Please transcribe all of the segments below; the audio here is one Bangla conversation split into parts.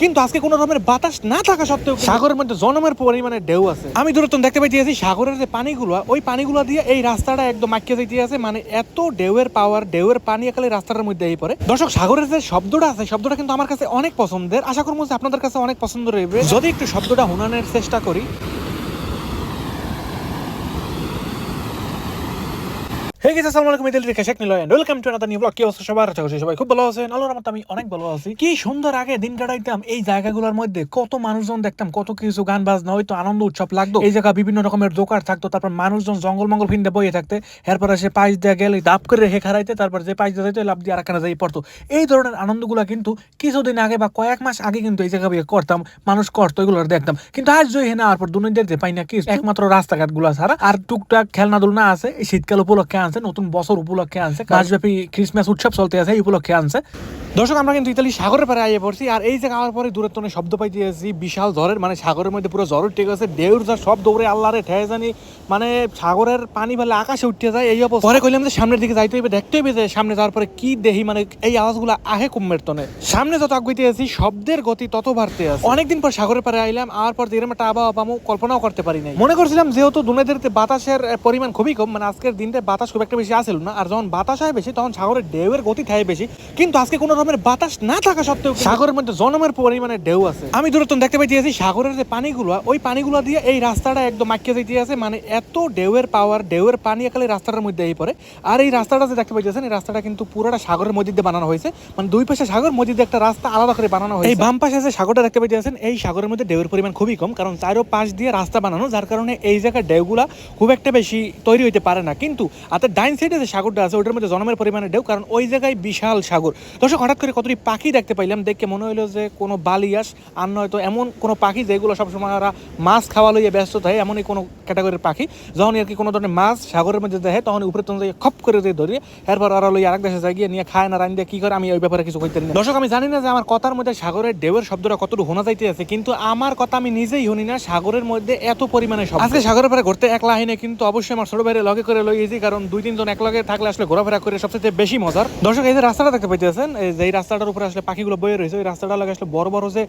কিন্তু আজকে কোনো রকমের বাতাস না থাকা সত্ত্বেও সাগরের মধ্যে জনমের পরিমাণে ঢেউ আছে। আমি দূরত্ব দেখতে পাইতেছি সাগরের যে পানিগুলো ওই পানিগুলো দিয়ে এই রাস্তাটা একদম মাখিয়ে যাইতে আছে মানে এত ঢেউয়ের পাওয়ার ঢেউয়ের পানি একালে রাস্তার মধ্যে এই পড়ে। দর্শক সাগরের যে শব্দটা আছে শব্দটা কিন্তু আমার কাছে অনেক পছন্দের। আশা করব যে আপনাদের কাছে অনেক পছন্দ রয়েছে যদি একটু শব্দটা হুনানের চেষ্টা করি আছি। সুন্দর আগে দিন কাটাইতাম, এই মধ্যে কত মানুষজন দেখতাম, কত কিছু গান বাজনা হইতো, আনন্দ উৎসব লাগতো। এই জায়গা বিভিন্ন রকমের দোকান থাকতো, তারপর মানুষজন জঙ্গল মঙ্গল ফিন্দে বইয়ে থাকতে, এরপরে দিয়ে গেলে দাপ করে রেখে খারাইতে তারপর যে পাঁচ দিয়ে যাইতো লাভ দিয়ে আরেকখানে যাই পড়তো। এই ধরনের আনন্দগুলা কিন্তু কিছুদিন আগে বা কয়েক মাস আগে কিন্তু এই জায়গা করতাম, মানুষ করতো এগুলো দেখতাম। কিন্তু আজ জয় হেনা আর পর দুনিয়া দেখতে পাই না কি, একমাত্র রাস্তাঘাটগুলা ছাড়া আর টুকটাক খেলনা দুলনা আছে শীতকাল উপলক্ষে আনছে নতুন বছর উপলক্ষে আনছে। মাসব্যাপী ক্রিসমাস উৎসব চলতে আছে এই উপলক্ষে আনছে। দর্শক, আমরা কিন্তু ইতালি সাগরের পারে আইয়ে পড়ছি, আর এই জায়গা আওয়ার পরে দূরের তনে শব্দ পাইতে আছি বিশাল ঝড়ের মানে সাগরের মধ্যে পুরো ঝড়ের টেক আছে ঢেউর যা সব দৌড়ে আল্লাহরে, ঠেয়ে জানি মানে সাগরের পানি ফেলে আকাশে উঠতে যায়, এই অবস্থা। পরে কইলাম যে সামনের দিকে যাইতে হইবে, দেখতে হইবে যে সামনে যাওয়ার পরে কি দেহি মানে এই আওয়াজগুলো আহে কমের তনে। সামনে যত আগুইতে আছি, শব্দের গতি তত বাড়তে আছে। অনেকদিন পর সাগরের পারে আইলাম, আর পর এরকম একটা আবহাওয়া পামো কল্পনাও করতে পারি নাই। মনে করছিলাম যেহেতু দুনেদের বাতাসের পরিমাণ খুবই কম মানে আজকের দিনটা বাতাস খুব একটা বেশি আসেল না, আর যখন বাতাস হয় বেশি, তখন সাগরের ঢেউয়ের গতি থাকে বেশি। কিন্তু আজকে কোনো রকমের বাতাস না থাকা সত্ত্বেও সাগরের মধ্যে জনমের পরিমাণে ঢেউ আছে। আমি দূরত্ব দেখতে পাইতেছি সাগরের যে পানিগুলো ওই পানিগুলো দিয়ে এই রাস্তাটা একদম মাইকে যাইতে আছে। মানে এত ঢেউয়ের পাওয়ার ঢেউয়ের পানি একালে রাস্তাটার মধ্যে এই পড়ে। আর এই রাস্তাটা যে দেখতে পাইতেছেন এই রাস্তাটা কিন্তু পুরোটা সাগরের মধ্যে দিয়ে বানানো হয়েছে। মানে দুই পাশে সাগর মধ্যে দিয়ে একটা রাস্তা আলাদা করে বানানো হয়েছে। এই বাম পাশে যে সাগরটা দেখতে পাইতেছেন এই সাগরের মধ্যে ঢেউয়ের পরিমাণ খুবই কম কারণ চারো পাশ দিয়ে রাস্তা বানানো যার কারণে এই জায়গায় ঢেউগুলা খুব একটা বেশি তৈরি হইতে পারে না। কিন্তু হাতের ডাইন সাইডে যে সাগরটা আছে ওইটার মধ্যে জনমের পরিমাণে ঢেউ কারণ ওই জায়গায় বিশাল সাগর। দর্শক হঠাৎ করে কতটি পাখি দেখতে পাইলাম, দেখে মনে হলো যে কোনো বালিয়াস, আর নয়তো এমন কোনো পাখি যেগুলো সবসময় ওরা মাছ খাওয়া লইয়ে ব্যস্ত থাকে, এমনই কোনো ক্যাটাগরির পাখি। যখন আর কি কোনো ধরনের মাছ সাগরের মধ্যে দেখে তখন উপরে তখন খপ করে দিয়ে ধরি এরপর ওরা লইয়ে আরেক দেশে যাই গিয়ে নিয়ে খায় না রান দিয়ে কি করে, আমি ওই ব্যাপারে কিছু কইতে না। দর্শক, আমি জানি না যে আমার কথার মধ্যে সাগরের ঢেউয়ের শব্দটা কতটুকু শোনা যাইতে আছে কিন্তু আমার কথা আমি নিজেই শুনি না, সাগরের মধ্যে এত পরিমাণে শব্দ। আজকে সাগরের পারে ঘুরতে একলা আইনে কিন্তু অবশ্যই আমার ছোট ভাইয়ের লগে করে লইয়েছি কারণ দুই তিনজন এক লগে থাকলে আসলে ঘোরাফেরা করে সবচেয়ে বেশি মজার। দর্শক, এই যে রাস্তাটা দেখতে পাইতেছেন, এই যে এই রাস্তাটার উপরে আসলে পাখিগুলো বয়ে রয়েছে ওই রাস্তাটা লাগে আসলে বড় বড় যে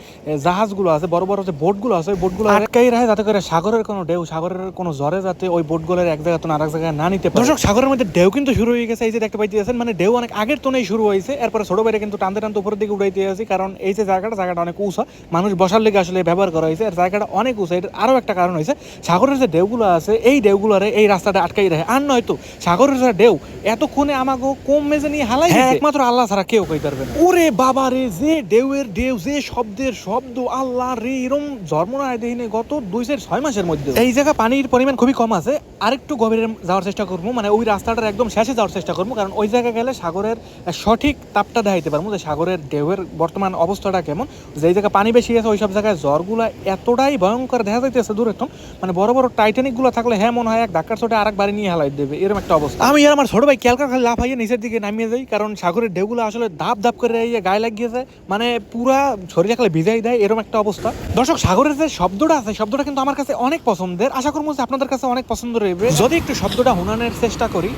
জাহাজগুলো আছে বড় বড় যে বোটগুলো আছে ওই বোটগুলো আটকাই রাখে যাতে করে সাগরের কোনো ঢেউ সাগরের কোনো জ্বরে যাতে ওই বোটগুলোর এক জায়গা তো আরেক জায়গায় না নিতে পারে। দর্শক সাগরের মধ্যে ঢেউ কিন্তু শুরু হয়ে গেছে এই যে দেখতে পাইতেছেন মানে ঢেউ অনেক আগের তোনেই শুরু হয়েছে এরপরে ছোট বাইরে কিন্তু টানতে টানতে উপরের দিকে উঠাইতে আছে কারণ এই যে জায়গাটা জায়গাটা অনেক উঁচা মানুষ বসার লেগে আসলে ব্যবহার করা হয়েছে আর জায়গাটা অনেক উঁচা এটার আরও একটা কারণ হয়েছে সাগরের যে ঢেউগুলো আছে এই ঢেউগুলোরে এই রাস্তাটা আটকাই রাখে। আর নয়তো সাগরের যে ঢেউ এতক্ষণে আমাকে কম মেজে নিয়ে হালাই হ্যাঁ একমাত্র আল্লাহ ছাড়া কেউ কই পারবে না। ওরে বাবা রে যে ঢেউয়ের ঢেউ যে শব্দের শব্দ আল্লাহ রে এরম জন্মনা দেহিনে গত দুই চার ছয় মাসের মধ্যে। এই জায়গা পানির পরিমাণ খুবই কম আছে। আরেকটু গভীরে যাওয়ার চেষ্টা করব মানে ওই রাস্তাটার একদম শেষে যাওয়ার চেষ্টা করব কারণ ওই জায়গায় গেলে সাগরের সঠিক তাপটা দেখাইতে পারব যে সাগরের ঢেউয়ের বর্তমান অবস্থাটা কেমন। যেই জায়গায় পানি বেশি আছে ওই সব জায়গায় জ্বরগুলো এতটাই ভয়ঙ্কর দেখা যাইতেছে দূর একদম মানে বড় বড় টাইটানিকগুলো থাকলে হ্যাঁ মনে হয় এক ধাক্কার ছোটে আরেক বাড়ি নিয়ে হালাই দেবে এরকম একটা অবস্থা। আমি আর আমার ছোট ভাই ক্যালকার খালি লাফাইয়ে নিচের দিকে নামিয়ে যাই কারণ সাগরের ঢেউগুলো আসলে ধাপ ধাপ করে এই গায়ে লাগিয়েছে মানে পুরা শরীরে খালি ভিজাই দেয় এরকম একটা অবস্থা। দর্শক, সাগরের যে শব্দটা আছে, শব্দটা কিন্তু আমার কাছে অনেক পছন্দের। আশা করব যে আপনাদের কাছে অনেক পছন্দ রইবে। যদি একটু শব্দটা হুনানের চেষ্টা করি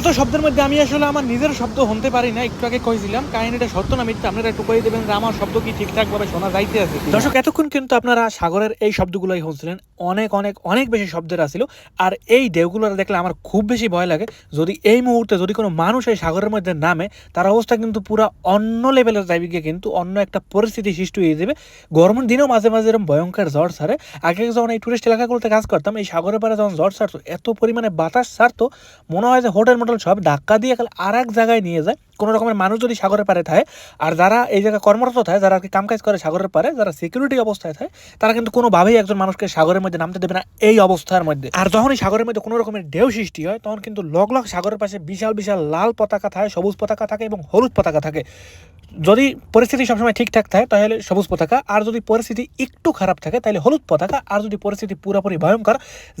এত শব্দের মধ্যে আমি আসলে আমার নিজের শব্দ হতে পারি না, একটু আগে কইছিলাম, কাহিনীটা সত্য না মিথ্যা আপনারা একটু কই দেবেন যে আমার শব্দ কি ঠিকঠাক ভাবে শোনা যাইতে আছে। দর্শক, এতক্ষণ কিন্তু আপনারা সাগরের এই শব্দগুলোই শুনছিলেন অনেক অনেক অনেক বেশি শব্দের আছিল আর এই ঢেউগুলো দেখলে আমার খুব বেশি ভয় লাগে। যদি এই মুহূর্তে যদি কোনো মানুষ এই সাগরের মধ্যে নামে, তার অবস্থা কিন্তু পুরো অন্য লেভেলের যাইবে গিয়ে কিন্তু অন্য একটা পরিস্থিতি সৃষ্টি হয়ে যাবে। গরমের দিনেও মাঝে মাঝে এরকম ভয়ঙ্কর ঝড় সারে আগে যখন এই টুরিস্ট এলাকাগুলোতে কাজ করতাম, এই সাগরের পাড়ে যখন ঝড় সারতো এত পরিমাণে বাতাস ছাড়তো, মনে হয় যে হোটেল মোটেল সব ধাক্কা দিয়ে আর এক জায়গায় নিয়ে যায়। কোনো রকমের মানুষ যদি সাগরের পারে থাকে, আর যারা এই জায়গায় কর্মরত থাকে, যারা আর কি কামকাজ করে সাগরের পারে যারা সিকিউরিটি অবস্থায় থাকে, তারা কিন্তু কোনোভাবেই একজন মানুষকে সাগরের মধ্যে নামতে দেবে না এই অবস্থার মধ্যে। আর যখনই সাগরের মধ্যে কোনো রকমের ঢেউ সৃষ্টি হয়, তখন কিন্তু লগ লগ সাগরের পাশে বিশাল বিশাল লাল পতাকা থাকে, সবুজ পতাকা থাকে এবং হলুদ পতাকা থাকে। যদি পরিস্থিতি সবসময় ঠিকঠাক থাকে, তাহলে সবুজ পতাকা। আর যদি পরিস্থিতি একটু খারাপ থাকে, তাহলে হলুদ পতাকা। আর যদি পরিস্থিতি পুরোপুরি ভয়ঙ্কর,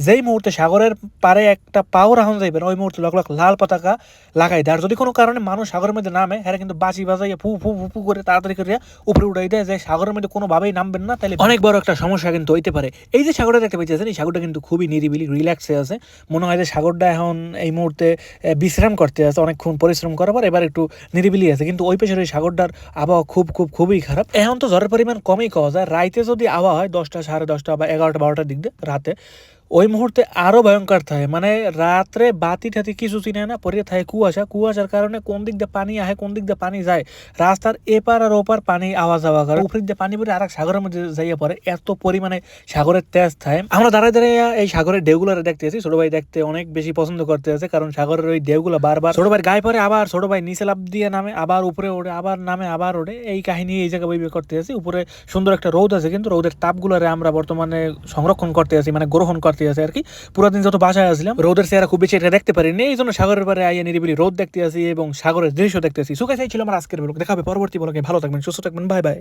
যেই মুহূর্তে সাগরের পারে একটা পাও রাহন যাইবেন ওই মুহূর্তে লগ লগ লাল পতাকা লাগাই দেয়। আর যদি কোনো কারণে মানুষ সাগরের মধ্যে নামে হ্যাঁ কিন্তু বাঁচি বাজাইয়া ফু ফু ফু করে তাড়াতাড়ি করে উপরে উঠাই দেয়, যে সাগরের মধ্যে কোনোভাবেই নামবেন না, তাহলে অনেক বড় একটা সমস্যা কিন্তু হইতে পারে। এই যে সাগরটা দেখতে পাইতেছেন, এই সাগরটা কিন্তু খুবই নিরিবিলি রিল্যাক্সে আছে। মনে হয় যে সাগরটা এখন এই মুহূর্তে বিশ্রাম করতে আছে, অনেকক্ষণ পরিশ্রম করার পর এবার একটু নিরিবিলি আছে। কিন্তু ওই পেছনের এই সাগরটার আবহাওয়া খুব খুব, খুবই খারাপ। এখন তো ঝড়ের পরিমাণ কমই কওয়া যায়। রাইতে যদি আবহাওয়া হয় দশটা সাড়ে দশটা বা এগারোটা, বারোটার দিক দিয়ে, রাতে ওই মুহূর্তে আরও ভয়ঙ্কর থাকে। মানে রাত্রে বাতি ঠাতি কিছু চিনে না পরে থাকে কুয়াশা। কুয়াশার কারণে কোন দিক দিয়ে পানি আহে, কোন দিক দিয়ে পানি যায়, রাস্তার এপার আর ওপার পানি আওয়াজ যাওয়া করে। উপর দিয়ে পানি পরে আর এক সাগরের মধ্যে যাইয়া পড়ে। এত পরিমাণে সাগরের তেজ থাকে। আমরা দাঁড়ায় দাঁড়িয়ে এই সাগরের ঢেউগুলো দেখতে আছি। ছোট ভাই দেখতে অনেক বেশি পছন্দ করতে আছে, কারণ সাগরের ওই ঢেউগুলো বারবার ছোট ভাই গায়ে পরে আবার ছোট ভাই নিচে লাভ দিয়ে নামে, আবার উপরে ওঠে আবার নামে, আবার ওঠে এই কাহিনী এই জায়গায় বই করতে আছি। উপরে সুন্দর একটা রোদ আছে, কিন্তু রোদের তাপগুলোরে আমরা বর্তমানে সংরক্ষণ করতে আছি মানে গ্রহণ করতে আছি আর কি। পুরো দিন যত বাসায় আসলাম, রোদের চেহারা খুব বেশি এটা দেখতে পারিনি। এই জন্য সাগরের পারে আইয়া নিরিবিলি রোদ দেখতে আসি এবং সাগরের দৃশ্য দেখতে আসি। সুখে চাইছিল আমার আজকের ব্লগ দেখাবে পরবর্তী ব্লগে ভালো থাকবেন, সুস্থ থাকবেন। Bye bye